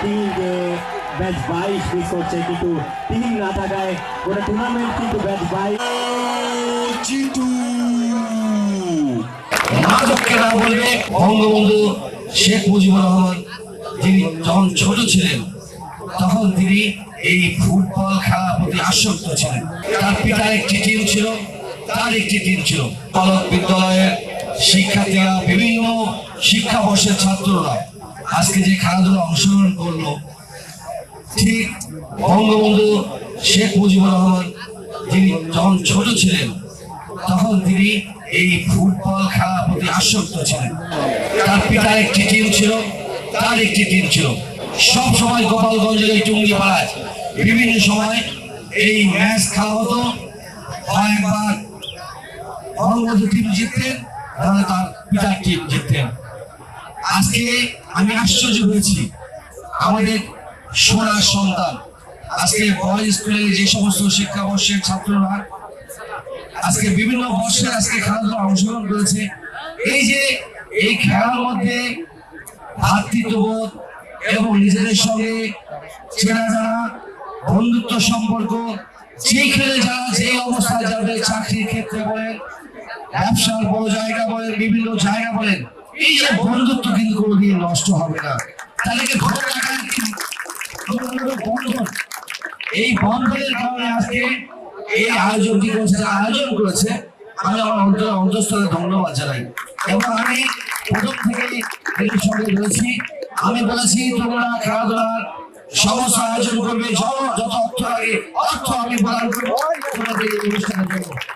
Team যে batch বাইশ miss করছে কিন্তু টিম না থাকায় ওটা টুর্নামেন্ট কিন্তু ব্যাচ বাইশ। চিটু মাদককে না বলবে বঙ্গবন্ধু শেখ মুজিবুর রহমান। যিনি যখন ছোট ছিলেন, তখন তিনি এই ফুটবল খেলার প্রতি আসক্ত ছিলেন। তার পিতার একটি টিম ছিল, তার একটি টিম ছিল। পলক বিদ্যালয়ের শিক্ষার্থীরা বিভিন্ন শিক্ষাবর্ষের ছাত্ররা আজকে যে খেলাধুলা অংশগ্রহণ করল, ঠিক বঙ্গবন্ধু শেখ মুজিবুর রহমান যিনি যখন ছোট ছিলেন, তখন তিনি এই ফুটবল খেলার প্রতি আসক্ত ছিলেন। তার পিতার একটি টিম ছিল, তার একটি টিম ছিল। সব সময় গোপালগঞ্জের এই টুঙ্গি পাড়ায় বিভিন্ন সময় এই ম্যাচ খেলা হতো। একবার বঙ্গবন্ধু টিম জিততেন তাহলে তার পিতার টিম জিততেন আজকে আমি আশ্চর্য হয়েছি। আমাদের সোনার সন্তান, আজকে বয়েজ স্কুলে যে সমস্ত শিক্ষাবর্ষের ছাত্ররা, আজকে বিভিন্ন বর্ষে আজকে খেলাধুলা অংশগ্রহণ করেছে। এই যে, এই খেলার মধ্যে ভ্রাতৃত্ববোধ এবং নিজেদের সঙ্গে চেনা জানা বন্ধুত্ব সম্পর্ক যে খেলে যারা যে অবস্থায় যাবে চাকরির ক্ষেত্রে বলেন ব্যবসার বড় জায়গা বলেন, বিভিন্ন জায়গা বলেন, এই যে বন্ধুত্ব কিন্তু কোনোদিন নষ্ট হবে না। তাদেরকে ধরে রাখার এই বন্ধনের কারণে আজকে এই আয়োজনটি করেছে? আয়োজন করেছে আমি আমার অন্তর অন্তঃস্থলে ধন্যবাদ জানাই। এবং আমি প্রথম থেকে এর সঙ্গে রয়েছি। আমি বলেছি, তোমরা খেলাধুলার সমস্ত আয়োজন করবে যত অর্থ লাগে, অর্থ আমি প্রদান করব, তোমাদের এই অনুষ্ঠানের জন্য।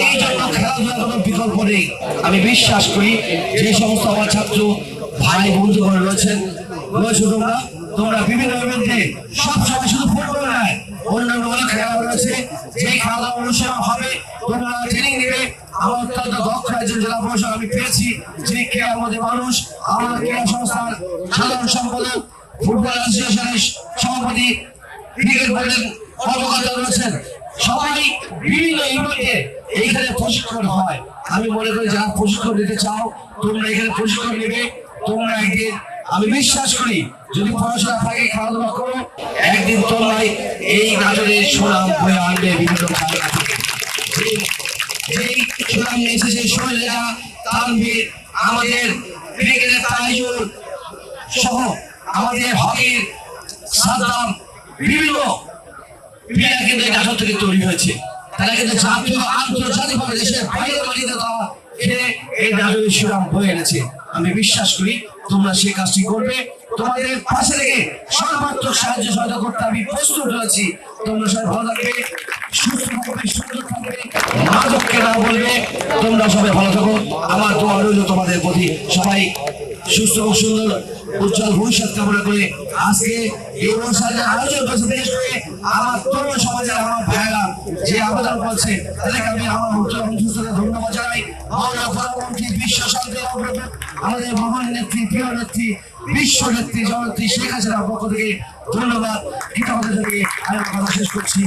এই জন্য খেলাধুলার কোনো বিকল্প নেই আমি বিশ্বাস করি যে সমস্ত আমার ছাত্র ভাই বন্ধুগণ রয়েছেন, রয়েছে তোমরা তোমরা বিভিন্ন ইভেন্টে সব সময় শুধু ফুটবল নয়। অন্যান্য অনেক খেলা রয়েছে যে খেলা অনুশীলন হবে, তোমরা ট্রেনিং নেবে। আমার অত্যন্ত দক্ষ একজন জেলা প্রশাসক আমি পেয়েছি, যিনি ক্রীড়ার মধ্যে মানুষ। আমার ক্রীড়া সংস্থার সাধারণ সম্পাদক, ফুটবল অ্যাসোসিয়েশনের সভাপতি, ক্রিকেট বোর্ডের কর্মকর্তা রয়েছেন। সবাই বিভিন্ন প্রশিক্ষণ হয়। আমি মনে করি যারা প্রশিক্ষণ নিতে চাও, তোমরা এখানে প্রশিক্ষণ নেবে। তোমরা একদিন আমি বিশ্বাস করি, যদি পড়াশোনা থাকে, খেলাধুলা করো, একদিন তোমরাই এই নাটকের সুনাম হয়ে আনবে বিভিন্ন যেই- সুনাম তানভীর, আমাদের ক্রিকেটের সহ আমাদের হকির সাদ্দাম বিভিন্ন নাটক থেকে তৈরি হয়েছে। তারা কিন্তু জাতীয় আন্তর্জাতিক ভাবে দেশের বাইরে মাটিতে তারা খেলে এই নাটকের সুনাম বয়ে এনেছে আমি বিশ্বাস করি তোমরা সেই কাজটি করবে। তোমাদের পাশে থেকে সর্বাত্মক সাহায্য সহায়তা করতে আমি প্রস্তুত রয়েছি তোমরা সবাই ভালো থাকবে, সুস্থ থাকবে, সুন্দর থাকবে মাদককে না বলবে। তোমরা সবাই ভালো থাকো। আমার দোয়া রইল তোমাদের প্রতি। সবাই সুস্থ সুন্দর উজ্জ্বল ভবিষ্যৎ কামনা করে আজকে এই অনুষ্ঠানের আয়োজন বিশেষ করে আমার তরুণ সমাজের আমার ভাইয়েরা যে আবেদন করছে, তাদেরকে আমি আমার উজ্জ্বল ধন্যবাদ জানাই। আমাদের মহান নেত্রী, প্রিয় নেত্রী, বিশ্ব নেত্রী ধন্যবাদ। শেষ করছি।